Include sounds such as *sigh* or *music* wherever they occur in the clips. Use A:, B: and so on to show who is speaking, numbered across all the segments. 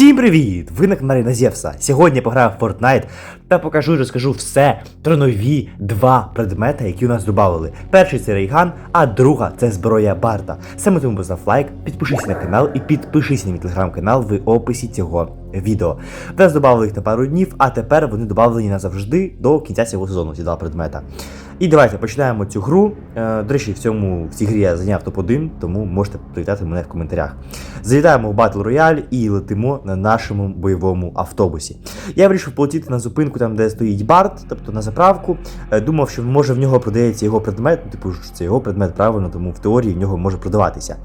A: Всім привіт! Ви на каналі Назєвса. Сьогодні я пограю в Fortnite та покажу і розкажу все про нові два предмети, які у нас додали. Перший це рейган, а друга це зброя Барта. Саме тому постав лайк, підпишись на канал і підпишись на мій телеграм-канал в описі цього відео. Нас додали їх на пару днів, а тепер вони додавлені назавжди до кінця цього сезону. Ці два предмета. І давайте починаємо цю гру. Е, До речі, в цьому в цій грі я зайняв топ-1, тому можете привітати мене в коментарях. Залітаємо в Battle Royale і летимо на нашому бойовому автобусі. Я вирішив полетіти на зупинку, там, де стоїть Барт, тобто на заправку. Е, Думав, що може в нього продається його предмет, ну, типу, що це його предмет правильно, тому в теорії в нього може продаватися.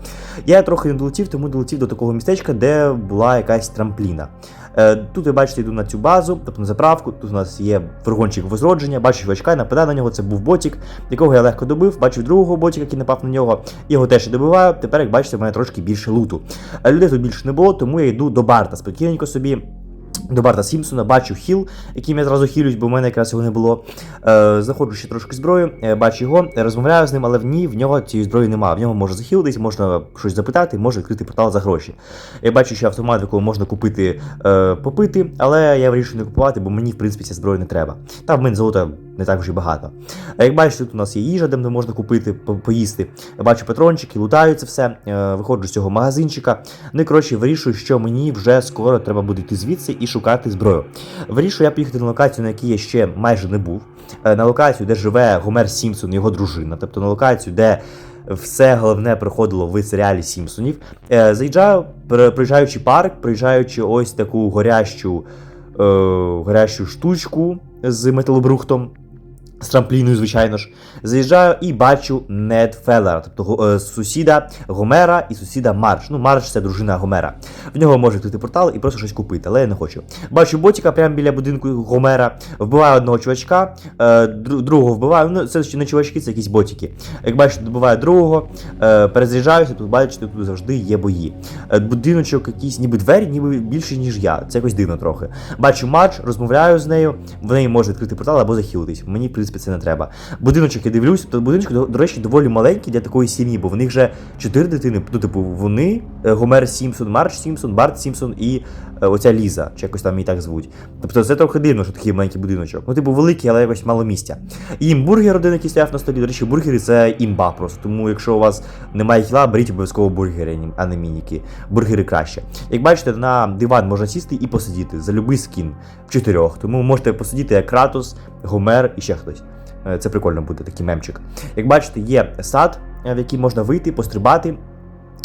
A: Я трохи не долетів, тому долетів до такого містечка, де була якась трампліна. Е, Тут ви бачите, йду на цю базу, тобто на заправку. Тут у нас є фургончик возродження, бачу чувачка, нападаю на нього. Це був ботік, якого я легко добив. Бачив другого ботіка, який напав на нього. Його теж добиваю. Тепер, як бачите, в мене трошки більше луту. Е, Людей тут більше не було, тому я йду до Барта спокійненько собі. До Барта Сімпсона бачу хіл, яким я зразу хілюсь, бо в мене якраз його не було. Е, знаходжу ще трошки зброю, е, бачу його, розмовляю з ним, але в ній в нього цієї зброї немає. В нього може захилитись, можна щось запитати, може відкрити портал за гроші. Я бачу, що автомат, в якого можна купити е, попити, але я вирішую не купувати, бо мені, в принципі, ця зброя не треба. Там в мене золота не так вже й багато. А як бачите, тут у нас є їжа, де можна купити, по- поїсти. Бачу патрончики, лутаю це все, е, виходжу з цього магазинчика. Ну і коротше, вирішую, що мені вже скоро треба буде йти звідси і шукати зброю. Вирішую я поїхати на локацію, на якій я ще майже не був. Е, На локацію, де живе Гомер Сімпсон і його дружина, тобто на локацію, де. Все головне проходило в серіалі Сімпсонів. Е, заїжджаю, при- приїжджаючи парк, приїжджаючи ось таку горящу, е, горящу штучку з металобрухтом, з трампліною, звичайно ж. Заїжджаю і бачу Нед Феллера, тобто е, сусіда Гомера і сусіда Марш. Ну, Марш це дружина Гомера. В нього може відкрити портал і просто щось купити, але я не хочу. Бачу ботіка прямо біля будинку Гомера, вбиваю одного чувачка, е, другого вбиваю. Ну, це не чувачки, це якісь ботіки. Як бачите, добиваю другого, е, перезаряджаюся, тут бачите, тут завжди є бої. Будиночок якийсь, ніби двері, ніби більше, ніж я. Це якось дивно трохи. Бачу матч, розмовляю з нею, в неї може відкрити портал або захилитись. Мені, принципі, це не треба. Будиночок я дивлюсь, то будиночок, до, до речі, доволі маленький для такої сім'ї, бо в них вже чотири дитини. Ну, типу, вони, е, Гомер Сімпсон, Марч Сімпсон, Барт Сімпсон і е, оця Ліза, чи якось там її так звуть. Тобто це трохи дивно, що такий маленький будиночок. Ну, типу, великий, але якось мало місця. І бургер один, який стояв на столі. До речі, бургери це імба просто. Тому якщо у вас немає хіла, беріть обов'язково бургери, а не мініки. Бургери краще. Як бачите, на диван можна сісти і посидіти за любий скін в чотирьох. Тому можете посидіти як Кратос, Гомер і ще хтось. Е, Це прикольно буде такий мемчик. Як бачите, є сад, е, в який можна вийти, пострибати.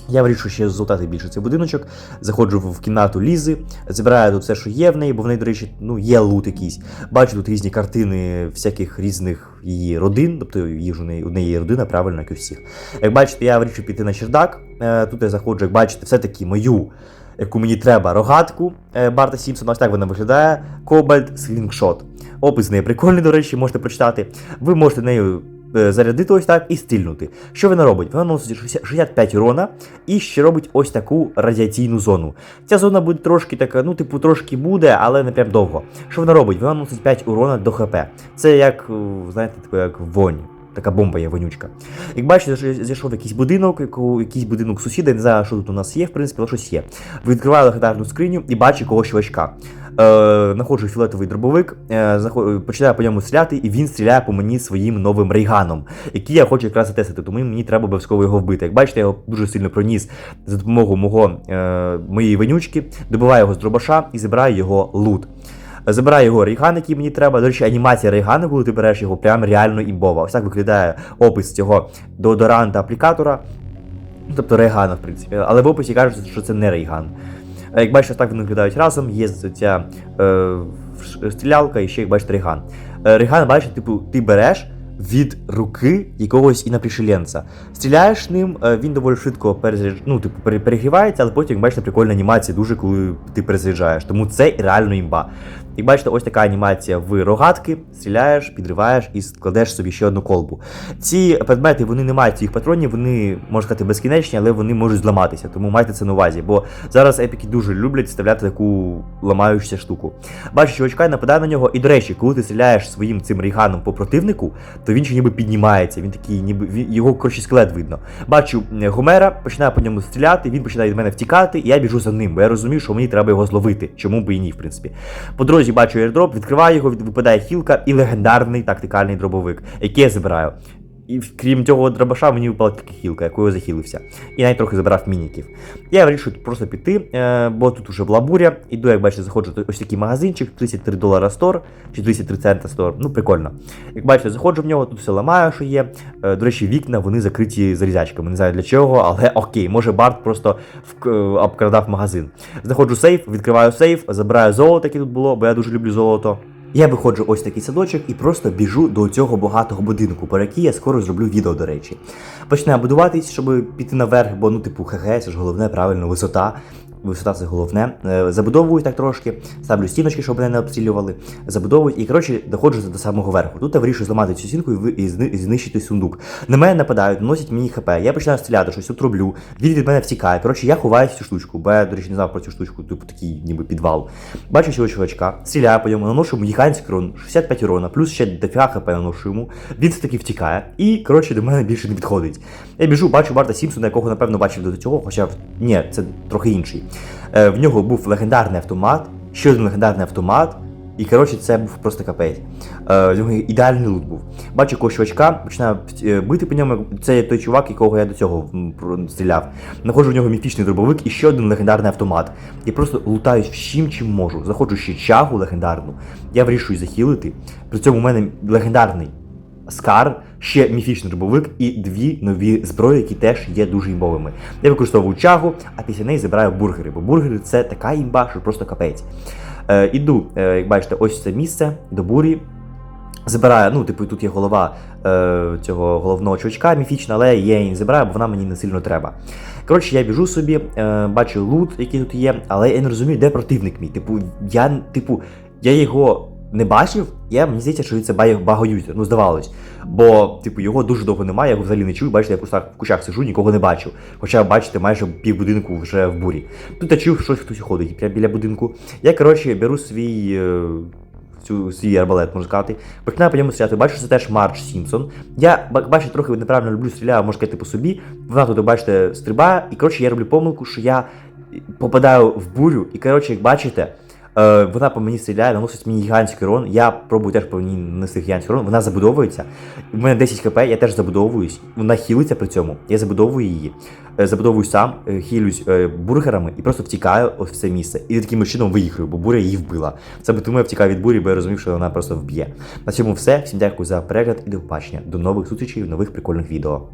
A: Я вирішую ще золотати більше цей будиночок, заходжу в кімнату Лізи, забираю тут все, що є в неї, бо в неї, до речі, ну, є лут якийсь. Бачу тут різні картини всяких різних її родин, тобто їх ж у неї, у неї є родина, правильно, як і всіх. Як бачите, я вирішив піти на чердак. Е, Тут я заходжу, як бачите, все-таки мою, яку мені треба, рогатку Барта Сімпсона. Ось так вона виглядає. Кобальт Слінгшот. Опис з неї прикольний, до речі, можете прочитати. Ви можете нею е, зарядити ось так і стрільнути. Що вона робить? Вона носить 65 урона і ще робить ось таку радіаційну зону. Ця зона буде трошки така, ну, типу, трошки буде, але не прям довго. Що вона робить? Вона носить 5 урона до ХП. Це як, е, знаєте, типу, як вонь. Така бомба є вонючка. Як бачите, зайш- зайшов якийсь будинок, якийсь будинок сусіда, не знаю, що тут у нас є, в принципі, але щось є. Відкриваю легендарну скриню і бачу когось чувачка. Е, знаходжу фіолетовий дробовик, е, починаю по ньому стріляти, і він стріляє по мені своїм новим рейганом, який я хочу якраз затестити, тому мені треба обов'язково його вбити. Як бачите, я його дуже сильно проніс за допомогою мого, е, моєї вонючки, добиваю його з дробаша і забираю його лут. Забираю його рейган, який мені треба. До речі, анімація рейгану, коли ти береш його, прям реально імбова. Ось так виглядає опис цього деодоранта аплікатора. Тобто рейгана, в принципі. Але в описі кажуть, що це не рейган. Е, Як бачите, так вони виглядають разом. Є ця е, стрілялка і ще, як бачите, рейган. Риган, бачиш, типу, ти береш від руки якогось інопришеленця. Стріляєш ним, е, він доволі швидко перезаряд... ну, типу, перегрівається, але потім, бачите, прикольна анімація дуже, коли ти перезаряджаєш. Тому це реально імба. Як бачите, ось така анімація в рогатки, стріляєш, підриваєш і складеш собі ще одну колбу. Ці предмети вони не мають своїх патронів, вони можна сказати безкінечні, але вони можуть зламатися. Тому майте це на увазі. Бо зараз епіки дуже люблять вставляти таку ламаючуся штуку. Бачиш, чувачка нападає на нього. І до речі, коли ти стріляєш своїм цим рейганом по противнику, то він ще ніби піднімається. Він такий, ніби його коротше скелет видно. Бачу е, Гомера, починаю по ньому стріляти, він починає від мене втікати, і я біжу за ним, бо я розумію, що мені треба його зловити. Чому би і ні, в принципі. По дорозі бачу airdrop, відкриваю його, випадає хілка і легендарний тактикальний дробовик, який я забираю. І крім цього дробаша, мені випала тільки хілка, якою я захилився. І навіть трохи забирав мініків. Я вирішив просто піти, е, бо тут уже була буря. Іду, як бачите, заходжу ось такий магазинчик, 33 долара стор чи 33 цента стор. Ну, прикольно. Як бачите, заходжу в нього, тут все ламаю, що є. Е, До речі, вікна вони закриті зарізячками. Не знаю для чого, але *laughs* окей, може Барт просто вк- е, обкрадав магазин. Знаходжу сейф, відкриваю сейф, забираю золото, яке тут було, бо я дуже люблю золото. Я виходжу ось такий садочок і просто біжу до цього багатого будинку, про який я скоро зроблю відео, до речі. Почне будуватись, щоб піти наверх, бо ну, типу, ХГ, це ж головне, правильно, висота. Висота це головне. Е, Забудовую так трошки, ставлю стіночки, щоб мене не обстрілювали. Забудовую і коротше доходжу до самого верху. Тут я вирішую зламати цю стінку і, знищити сундук. На мене нападають, наносять мені хп. Я починаю стріляти, щось тут роблю. Він від мене втікає. Коротше, я ховаюсь цю штучку, бо я, до речі, не знав про цю штучку, типу такий ніби підвал. Бачу цього чувачка, стріляю по ньому, наношу йому гігантський урон, 65 урона, плюс ще дофіга хп наношу йому. Він все таки втікає і, коротше, до мене більше не підходить. Я біжу, бачу Барта Сімпсона, якого напевно бачив до цього, хоча ні, це трохи інший. Е, в нього був легендарний автомат, ще один легендарний автомат. І коротше, це був просто капець. Е, в нього ідеальний лут був. Бачу якогось чувачка, починаю е, бити по ньому. Це той чувак, якого я до цього стріляв. Находжу в нього міфічний дробовик і ще один легендарний автомат. Я просто лутаюсь всім, чим можу. Заходжу ще чагу легендарну. Я вирішую захилити. При цьому у мене легендарний Скар, ще міфічний дробовик і дві нові зброї, які теж є дуже імбовими. Я використовую чагу, а після неї забираю бургери, бо бургери це така імба, що просто капець. Е, іду, е, як бачите, ось це місце до бурі. Забираю, ну, типу, тут є голова е, цього головного чувачка міфічна, але я її не забираю, бо вона мені не сильно треба. Коротше, я біжу собі, е, бачу лут, який тут є, але я не розумію, де противник мій. Типу, я, типу, я його не бачив, я мені здається, що це багоюзер, ну здавалось. Бо, типу, його дуже довго немає, я його взагалі не чую, бачите, я кущах, в кущах сижу, нікого не бачу. Хоча, бачите, майже пів будинку вже в бурі. Тут я чув, що хтось ходить прямо біля будинку. Я, коротше, беру свій. Е, цю свій арбалет, можна сказати. Починаю по ньому стріляти. Бачу, це теж Марч Сімпсон. Я ба- бачите, трохи неправильно люблю стріляю, можна сказати, по собі. Вона тут, бачите, стрибає, і коротше я роблю помилку, що я попадаю в бурю, і коротше, як бачите. Е, вона по мені стріляє, наносить мені гігантський урон. Я пробую теж по ній нанести гігантський урон. Вона забудовується. У мене 10 хп, я теж забудовуюсь. Вона хілиться при цьому. Я забудовую її. Е, забудовуюсь сам, е, хілюсь е, бургерами і просто втікаю в це місце. І таким чином виїхаю, бо буря її вбила. Саме тому я втікаю від бурі, бо я розумів, що вона просто вб'є. На цьому все. Всім дякую за перегляд і до побачення. До нових зустрічей в нових прикольних відео.